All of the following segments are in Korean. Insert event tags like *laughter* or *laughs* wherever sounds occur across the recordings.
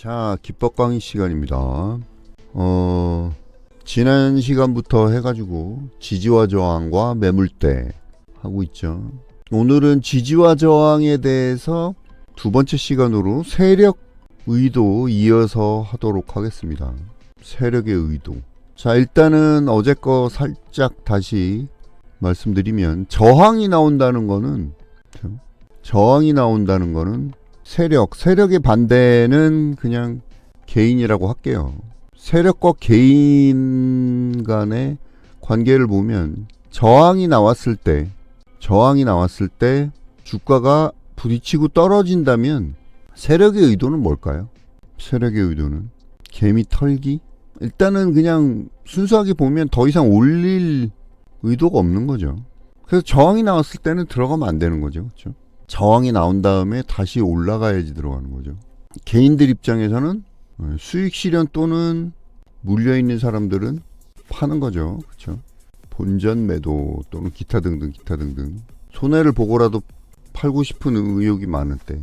자, 기법 강의 시간입니다. 어, 지난 시간부터 해가지고 지지와 저항과 매물대 하고 있죠. 오늘은 지지와 저항에 대해서 두 번째 시간으로 세력 의도 이어서 하도록 하겠습니다. 세력의 의도. 자, 일단은 어제 거 살짝 다시 말씀드리면 저항이 나온다는 거는? 저항이 나온다는 거는 세력, 세력의 반대는 그냥 개인이라고 할게요. 세력과 개인 간의 관계를 보면 저항이 나왔을 때, 저항이 나왔을 때 주가가 부딪히고 떨어진다면 세력의 의도는 뭘까요? 세력의 의도는 개미 털기? 일단은 그냥 순수하게 보면 더 이상 올릴 의도가 없는 거죠. 그래서 저항이 나왔을 때는 들어가면 안 되는 거죠. 그렇죠? 저항이 나온 다음에 다시 올라가야지 들어가는 거죠. 개인들 입장에서는 어, 수익 실현 또는 물려 있는 사람들은 파는 거죠. 그렇죠? 본전 매도 또는 기타 등등 기타 등등 손해를 보고라도 팔고 싶은 의욕이 많을 때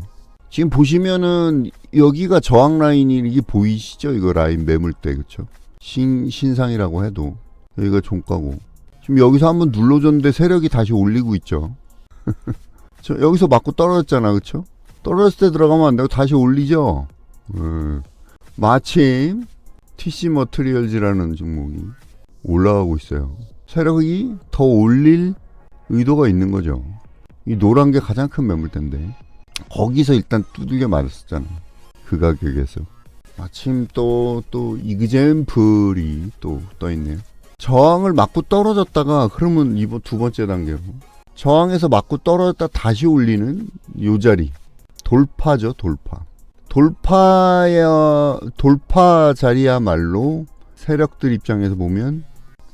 지금 보시면은 여기가 저항 라인이 이게 보이시죠? 이거 라인 매물대 그렇죠? 신 신상이라고 해도 여기가 종가고 지금 여기서 한번 눌러줬는데 세력이 다시 올리고 있죠. *laughs* 저 여기서 맞고 떨어졌잖아, 그쵸? 떨어졌을 때 들어가면 안 되고 다시 올리죠. 음. 마침 TC 머트리얼즈라는 종목이 올라가고 있어요. 세력이 더 올릴 의도가 있는 거죠. 이 노란 게 가장 큰 매물대인데 거기서 일단 두들겨 맞았었잖아. 그 가격에서. 마침 또 또 이그젠플이 또 떠 있네요. 저항을 맞고 떨어졌다가 그러면 이번 두 번째 단계로 저항에서 맞고 떨어졌다 다시 올리는 요 자리. 돌파죠 돌파. 돌파야 돌파 자리야말로 세력들 입장에서 보면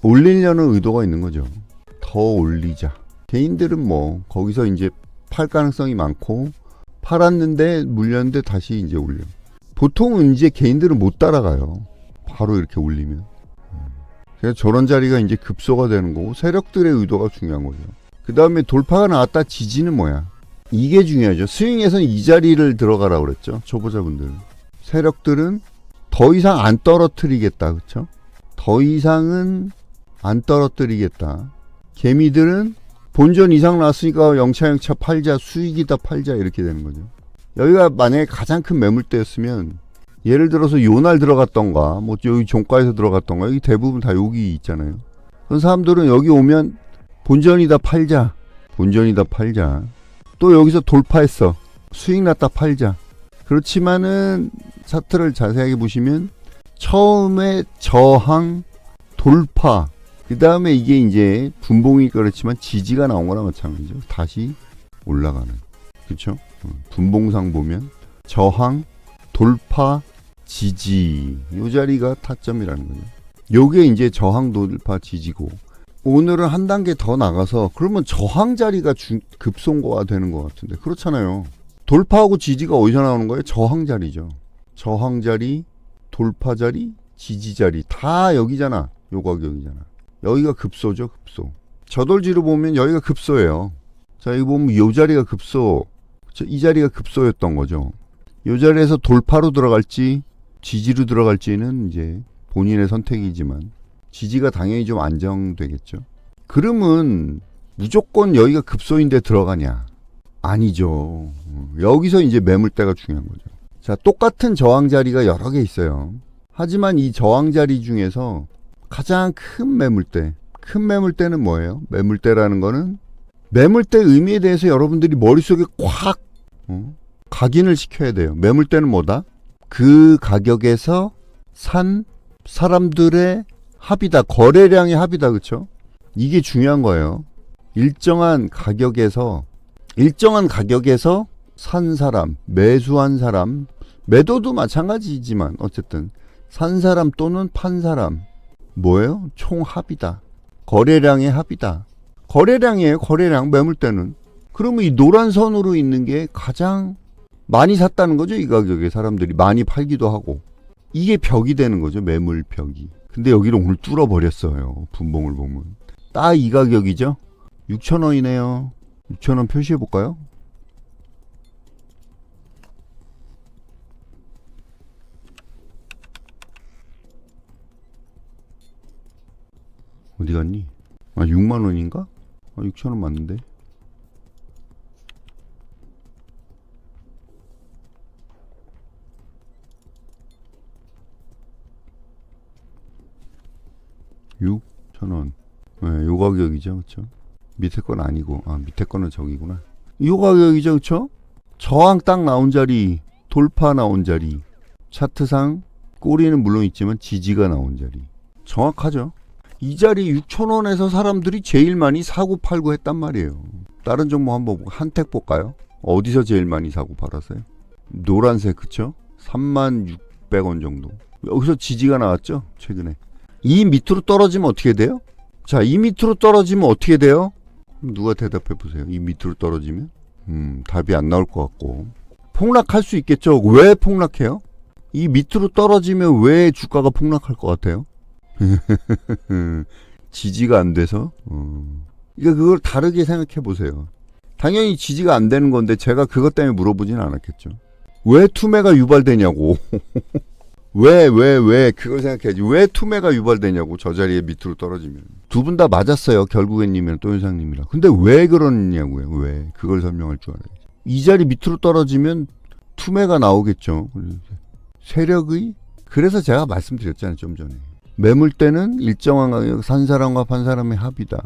올리려는 의도가 있는 거죠. 더 올리자. 개인들은 뭐 거기서 이제 팔 가능성이 많고 팔았는데 물렸는데 다시 이제 올려. 보통은 이제 개인들은 못 따라가요. 바로 이렇게 올리면. 그래서 저런 자리가 이제 급소가 되는 거고 세력들의 의도가 중요한 거죠 그 다음에 돌파가 나왔다 지지는 뭐야? 이게 중요하죠. 스윙에서는 이 자리를 들어가라 그랬죠. 초보자분들은. 세력들은 더 이상 안 떨어뜨리겠다. 그쵸? 더 이상은 안 떨어뜨리겠다. 개미들은 본전 이상 나왔으니까 영차영차 팔자, 수익이다 팔자 이렇게 되는 거죠. 여기가 만약에 가장 큰 매물대였으면 예를 들어서 요날 들어갔던가 뭐 여기 종가에서 들어갔던가 여기 대부분 다 여기 있잖아요. 그런 사람들은 여기 오면 본전이다 팔자. 본전이다 팔자. 또 여기서 돌파했어. 수익 났다 팔자. 그렇지만은 차트를 자세하게 보시면 처음에 저항, 돌파. 그 다음에 이게 이제 분봉이 그렇지만 지지가 나온 거나 마찬가지죠. 다시 올라가는. 그쵸? 어, 분봉상 보면 저항, 돌파, 지지. 요 자리가 타점이라는 거죠. 요게 이제 저항, 돌파, 지지고. 오늘은 한 단계 더 나가서 그러면 저항 자리가 주- 급송고가 되는 것 같은데 그렇잖아요. 돌파하고 지지가 어디서 나오는 거예요? 저항 자리죠. 저항 자리, 돌파 자리, 지지 자리 다 여기잖아. 요 가격이잖아. 여기가 급소죠, 급소. 저돌지로 보면 여기가 급소예요. 자, 여기 보면 요 자리가 급소. 저- 이 자리가 급소였던 거죠. 요 자리에서 돌파로 들어갈지 지지로 들어갈지는 이제 본인의 선택이지만 지지가 당연히 좀 안정되겠죠. 그러면 무조건 여기가 급소인데 들어가냐? 아니죠. 음, 여기서 이제 매물대가 중요한 거죠. 자, 똑같은 저항 자리가 여러 개 있어요. 하지만 이 저항 자리 중에서 가장 큰 매물대, 큰 매물대는 뭐예요? 매물대라는 거는 매물대 의미에 대해서 여러분들이 머릿속에 꽉 어? 각인을 시켜야 돼요. 매물대는 뭐다? 그 가격에서 산 사람들의 합이다. 거래량의 합이다. 그쵸? 이게 중요한 거예요. 일정한 가격에서, 일정한 가격에서 산 사람, 매수한 사람, 매도도 마찬가지지만, 어쨌든, 산 사람 또는 판 사람, 뭐예요? 총 합이다. 거래량의 합이다. 거래량이에요. 거래량, 매물대는. 그러면 이 노란 선으로 있는 게 가장 많이 샀다는 거죠. 이 가격에 사람들이 많이 팔기도 하고. 이게 벽이 되는 거죠. 매물 벽이. 근데 여기를 오늘 뚫어버렸어요. 분봉을 보면. 딱 이 가격이죠? 6,000원이네요. 6,000원 표시해볼까요? 어디 갔니? 아 6만원인가? 아 6천원 맞는데 육천 원. 네, 요 가격이죠, 그렇죠? 밑에 건 아니고, 아 밑에 거는 저기구나. 요 가격이죠, 그렇죠? 저항 딱 나온 자리, 돌파 나온 자리, 차트상 꼬리는 물론 있지만 지지가 나온 자리. 정확하죠. 이 자리 6천 원에서 사람들이 제일 많이 사고 팔고 했단 말이에요. 다른 종목 한번 한택 볼까요? 어디서 제일 많이 사고 팔았어요? 노란색 그쵸? 3만 600원 정도. 여기서 지지가 나왔죠? 최근에. 이 밑으로 떨어지면 어떻게 돼요? 자, 이 밑으로 떨어지면 어떻게 돼요? 누가 대답해 보세요. 이 밑으로 떨어지면? 음, 답이 안 나올 것 같고. 폭락할 수 있겠죠? 왜 폭락해요? 이 밑으로 떨어지면 왜 주가가 폭락할 것 같아요? *laughs* 지지가 안 돼서? 어. 그러니까 그걸 다르게 생각해 보세요. 당연히 지지가 안 되는 건데 제가 그것 때문에 물어보진 않았겠죠. 왜 투매가 유발되냐고. *laughs* 왜, 왜, 왜, 그걸 생각해야지. 왜 투매가 유발되냐고, 저 자리에 밑으로 떨어지면. 두 분 다 맞았어요, 결국엔님이랑 또현상님이랑. 근데 왜 그러냐고요, 왜. 그걸 설명할 줄 알아야지. 이 자리 밑으로 떨어지면 투매가 나오겠죠. 세력의? 그래서 제가 말씀드렸잖아요, 좀 전에. 매물대는 일정한 가격 산 사람과 판 사람의 합이다.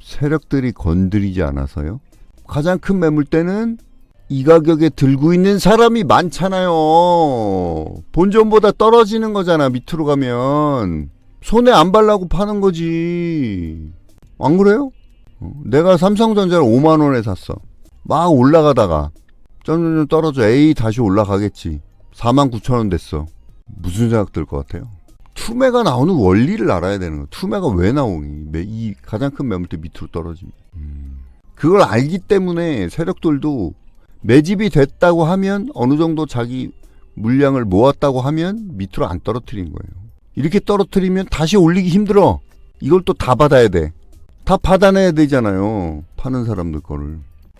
세력들이 건드리지 않아서요. 가장 큰 매물대는 이 가격에 들고 있는 사람이 많잖아요. 본전보다 떨어지는 거잖아, 밑으로 가면. 손에 안 발라고 파는 거지. 안 그래요? 어, 내가 삼성전자를 5만원에 샀어. 막 올라가다가, 점점점 떨어져. 에이, 다시 올라가겠지. 4만 9천원 됐어. 무슨 생각 들 것 같아요? 투매가 나오는 원리를 알아야 되는 거야. 투매가 왜 나오니? 매- 이 가장 큰 매물대 밑으로 떨어지면. 음. 그걸 알기 때문에 세력들도 매집이 됐다고 하면 어느 정도 자기 물량을 모았다고 하면 밑으로 안 떨어뜨린 거예요. 이렇게 떨어뜨리면 다시 올리기 힘들어. 이걸 또 다 받아야 돼. 다 받아내야 되잖아요. 파는 사람들 거를.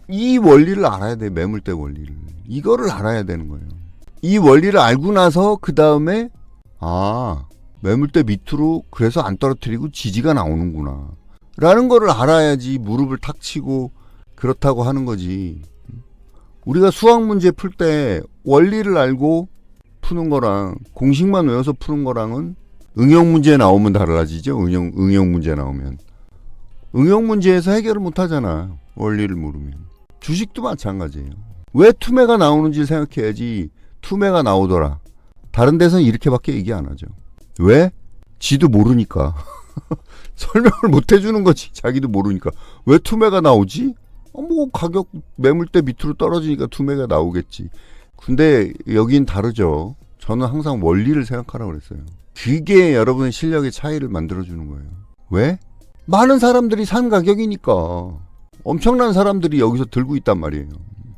이 원리를 알아야 돼. 매물대 원리를. 이거를 알아야 되는 거예요. 이 원리를 알고 나서 그 다음에 아 매물대 밑으로 그래서 안 떨어뜨리고 지지가 나오는구나. 라는 거를 알아야지 무릎을 탁 치고 그렇다고 하는 거지. 우리가 수학 문제 풀 때 원리를 알고 푸는 거랑 공식만 외워서 푸는 거랑은 응용 문제 나오면 달라지죠. 응용 응용 문제 나오면 응용 문제에서 해결을 못 하잖아. 원리를 모르면 주식도 마찬가지예요. 왜 투매가 나오는지 생각해야지 투매가 나오더라. 다른 데서는 이렇게밖에 얘기 안 하죠. 왜? 지도 모르니까. *laughs* 설명을 못 해주는 거지. 자기도 모르니까. 왜 투매가 나오지? 어, 뭐 가격 매물대 밑으로 떨어지니까 투매가 나오겠지. 근데 여긴 다르죠. 저는 항상 원리를 생각하라고 그랬어요. 그게 여러분의 실력의 차이를 만들어주는 거예요. 왜? 많은 사람들이 산 가격이니까. 엄청난 사람들이 여기서 들고 있단 말이에요.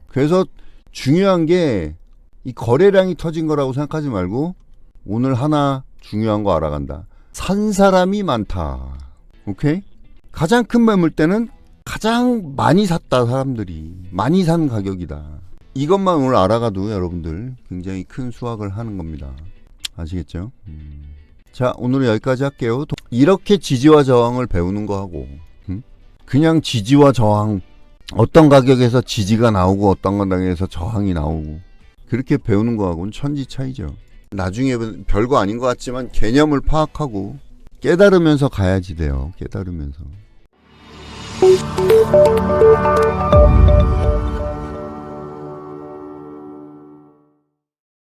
그래서 중요한 게 이 거래량이 터진 거라고 생각하지 말고 오늘 하나 중요한 거 알아간다. 산 사람이 많다. 오케이? 가장 큰 매물대는 가장 많이 샀다 사람들이 많이 산 가격이다. 이것만 오늘 알아가도 여러분들 굉장히 큰 수확을 하는 겁니다. 아시겠죠? 음. 자 오늘은 여기까지 할게요. 도- 이렇게 지지와 저항을 배우는 거 하고 음? 그냥 지지와 저항 어떤 가격에서 지지가 나오고 어떤 가격에서 저항이 나오고 그렇게 배우는 거하고는 천지 차이죠. 나중에 별거 아닌 것 같지만 개념을 파악하고 깨달으면서 가야지 돼요. 깨달으면서. Thank you.